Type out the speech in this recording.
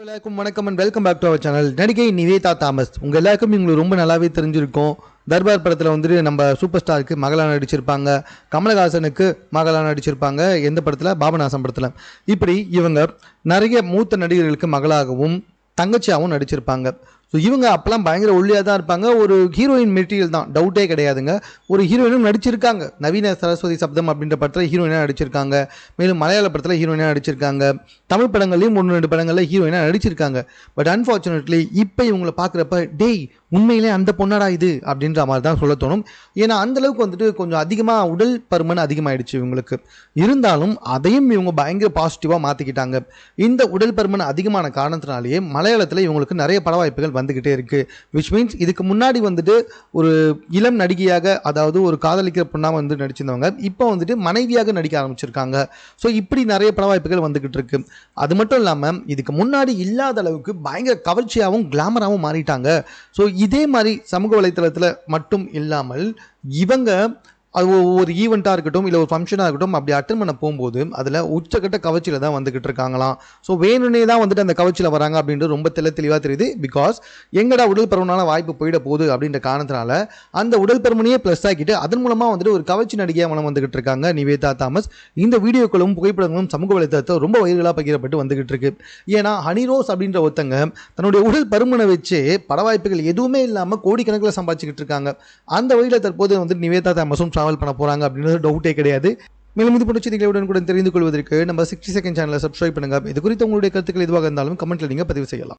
எல்லாருக்கும் வணக்கம் and welcome back to our channel நடிகை நிவேதா தாமஸ். உங்கள் எல்லாருக்கும் உங்களுக்கு ரொம்ப நல்லாவே தெரிஞ்சிருக்கும். தர்பார் படத்தில் வந்துட்டு நம்ம சூப்பர் ஸ்டாருக்கு மகளாக நடிச்சிருப்பாங்க. கமலஹாசனுக்கு மகளாக நடிச்சிருப்பாங்க. எந்த படத்தில்? பாபநாசம் படத்தில். இப்படி இவங்க நிறைய மூத்த நடிகர்களுக்கு மகளாகவும் தங்கச்சியாகவும் நடிச்சிருப்பாங்க. ஸோ இவங்க அப்போல்லாம் பயங்கர ஒல்லியாக தான் இருப்பாங்க. ஒரு ஹீரோயின் மெட்டீரியல் தான். டவுட்டே கிடையாதுங்க. ஒரு ஹீரோயினும் நடிச்சிருக்காங்க. நவீன சரஸ்வதி சப்தம் அப்படின்ற படத்தில் ஹீரோயினாக நடிச்சிருக்காங்க. மேலும் மலையாள படத்தில் ஹீரோயினாக நடிச்சிருக்காங்க. தமிழ் படங்கள்லையும் ஒன்று ரெண்டு படங்களில் ஹீரோயினாக நடிச்சிருக்காங்க. பட் அன்ஃபார்ச்சுனேட்லி இப்போ இவங்களை பார்க்குறப்ப டேய் உண்மையிலே அந்த பொண்ணடா இது? அப்படின்ற மாதிரி தான் சொல்ல தோணும். ஏன்னா அந்த அளவுக்கு வந்துட்டு கொஞ்சம் அதிகமாக உடல் பருமன் அதிகமாகிடுச்சு இவங்களுக்கு. இருந்தாலும் அதையும் இவங்க பயங்கர பாசிட்டிவாக மாற்றிக்கிட்டாங்க இந்த உடல் பருமன் அதிகமான காரணத்தினாலேயே மலையாளத்தில் இவங்களுக்கு நிறைய பட வாய்ப்புகள் வந்துக்கிட்டே இருக்குது விச் மீன்ஸ் இதுக்கு முன்னாடி வந்துட்டு ஒரு இளம் நடிகையாக அதாவது ஒரு காதலிக்கிற பொண்ணாக வந்து நடிச்சிருந்தவங்க இப்போ வந்துட்டு மனைவியாக நடிக்க ஆரம்பிச்சிருக்காங்க. ஸோ இப்படி நிறைய பட வாய்ப்புகள் வந்துக்கிட்டு இருக்கு. அது மட்டும் இல்லாமல் இதுக்கு முன்னாடி இல்லாத அளவுக்கு பயங்கர கவர்ச்சியாகவும் கிளாமராகவும் மாறிட்டாங்க. ஸோ இதே மாதிரி சமூக வலைத்தளத்தில் மட்டும் இல்லாமல் இவங்க அது ஒவ்வொரு ஈவெண்ட்டாக இருக்கட்டும் இல்லை ஒரு ஃபங்க்ஷனாக இருக்கட்டும் அப்படி அட்டன் பண்ண போகும்போது அதில் உச்சக்கட்ட கவர்ச்சியில் தான் வந்துக்கிட்டு இருக்காங்களாம். ஸோ வேணும்னே தான் வந்துட்டு அந்த கவர்ச்சியில் வராங்க அப்படின்றது ரொம்ப தெளி தெளிவாக தெரியுது. பிகாஸ் எங்கடா உடல் பருவனால வாய்ப்பு போயிட போகுது அப்படின்ற காரணத்தினால அந்த உடல் பருமனையே ப்ளஸ் ஆக்கிட்டு அதன் மூலமாக வந்துட்டு ஒரு கவர்ச்சி நடிகையாக மனம் வந்துக்கிட்டு இருக்காங்க நிவேதா தாமஸ். இந்த வீடியோக்களும் புகைப்படங்களும் சமூக வலைத்தளத்தை ரொம்ப வைரலாக பகிரப்பட்டு வந்துக்கிட்டு இருக்கு. ஏன்னா ஹனிரோஸ் அப்படின்ற ஒருத்தங்க தன்னுடைய உடல் பருமனை வச்சு பட வாய்ப்புகள் எதுவுமே இல்லாமல் கோடிக்கணக்கில் சம்பாதிச்சுக்கிட்டு இருக்காங்க. அந்த வழியில் தற்போது வந்து நிவேதா தாமஸும் ட்ராவல் பண்ண போகிறாங்க அப்படின்றது டவுட்டே கிடையாது. மேலும் இது போன்ற செய்திகளுடன் கூட தெரிந்து கொள்வதற்கு நம்ம சிக்ஸ்டி செகண்ட் சேனலை சப்ஸ்கிரைப் பண்ணுங்க. இது குறித்து உங்களுடைய கருத்துக்கள் எதுவாக இருந்தாலும் கமெண்ட்ல நீங்கள் பதிவு செய்யலாம்.